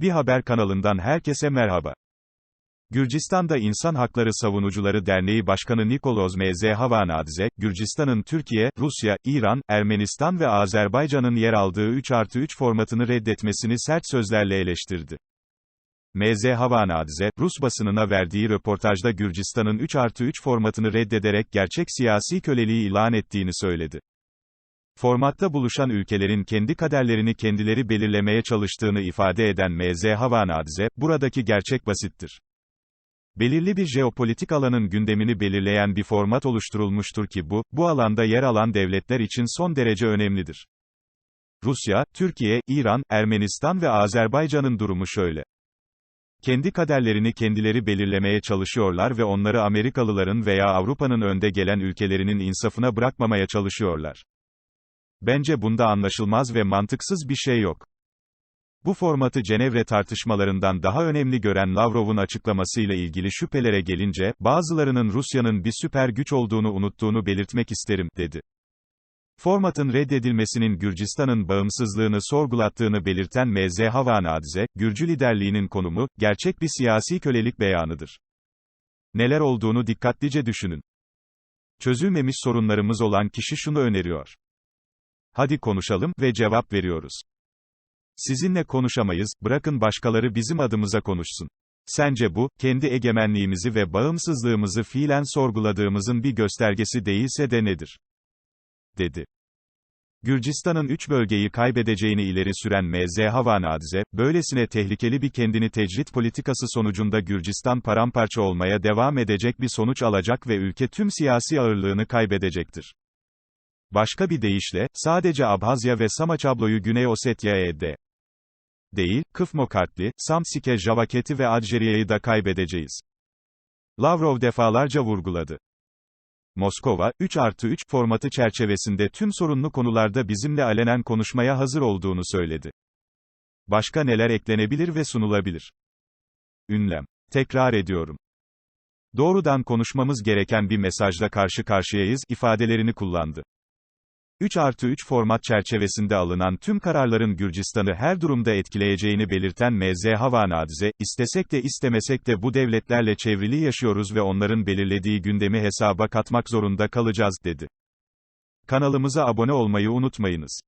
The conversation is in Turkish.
Bir haber kanalından herkese merhaba. Gürcistan'da İnsan Hakları Savunucuları Derneği Başkanı Nikoloz M.Z. Havanadze, Gürcistan'ın Türkiye, Rusya, İran, Ermenistan ve Azerbaycan'ın yer aldığı 3 artı 3 formatını reddetmesini sert sözlerle eleştirdi. M.Z. Havanadze, Rus basınına verdiği röportajda Gürcistan'ın 3 artı 3 formatını reddederek gerçek siyasi köleliği ilan ettiğini söyledi. Formatta buluşan ülkelerin kendi kaderlerini kendileri belirlemeye çalıştığını ifade eden M.Z. Havanadze, buradaki gerçek basittir. Belirli bir jeopolitik alanın gündemini belirleyen bir format oluşturulmuştur ki bu, bu alanda yer alan devletler için son derece önemlidir. Rusya, Türkiye, İran, Ermenistan ve Azerbaycan'ın durumu şöyle. Kendi kaderlerini kendileri belirlemeye çalışıyorlar ve onları Amerikalıların veya Avrupa'nın önde gelen ülkelerinin insafına bırakmamaya çalışıyorlar. Bence bunda anlaşılmaz ve mantıksız bir şey yok. Bu formatı Cenevre tartışmalarından daha önemli gören Lavrov'un açıklamasıyla ilgili şüphelere gelince, bazılarının Rusya'nın bir süper güç olduğunu unuttuğunu belirtmek isterim, dedi. Formatın reddedilmesinin Gürcistan'ın bağımsızlığını sorgulattığını belirten M.Z. Havanadze, Gürcü liderliğinin konumu, gerçek bir siyasi kölelik beyanıdır. Neler olduğunu dikkatlice düşünün. Çözülmemiş sorunlarımız olan kişi şunu öneriyor. Hadi konuşalım ve cevap veriyoruz. Sizinle konuşamayız, bırakın başkaları bizim adımıza konuşsun. Sence bu, kendi egemenliğimizi ve bağımsızlığımızı fiilen sorguladığımızın bir göstergesi değilse de nedir? dedi. Gürcistan'ın üç bölgeyi kaybedeceğini ileri süren M.Z. Havanadze, böylesine tehlikeli bir kendini tecrit politikası sonucunda Gürcistan paramparça olmaya devam edecek bir sonuç alacak ve ülke tüm siyasi ağırlığını kaybedecektir. Başka bir deyişle, sadece Abhazya ve Samaçablo'yu Güney Osetya'ya değil, Kıfmokartli, Samsike Javaket'i ve Adjeriya'yı da kaybedeceğiz. Lavrov defalarca vurguladı. Moskova, 3 artı 3 formatı çerçevesinde tüm sorunlu konularda bizimle alenen konuşmaya hazır olduğunu söyledi. Başka neler eklenebilir ve sunulabilir? Ünlem. Tekrar ediyorum. Doğrudan konuşmamız gereken bir mesajla karşı karşıyayız, ifadelerini kullandı. 3 artı 3 format çerçevesinde alınan tüm kararların Gürcistan'ı her durumda etkileyeceğini belirten M.Z. Havanadze, istesek de istemesek de bu devletlerle çevrili yaşıyoruz ve onların belirlediği gündemi hesaba katmak zorunda kalacağız, dedi. Kanalımıza abone olmayı unutmayınız.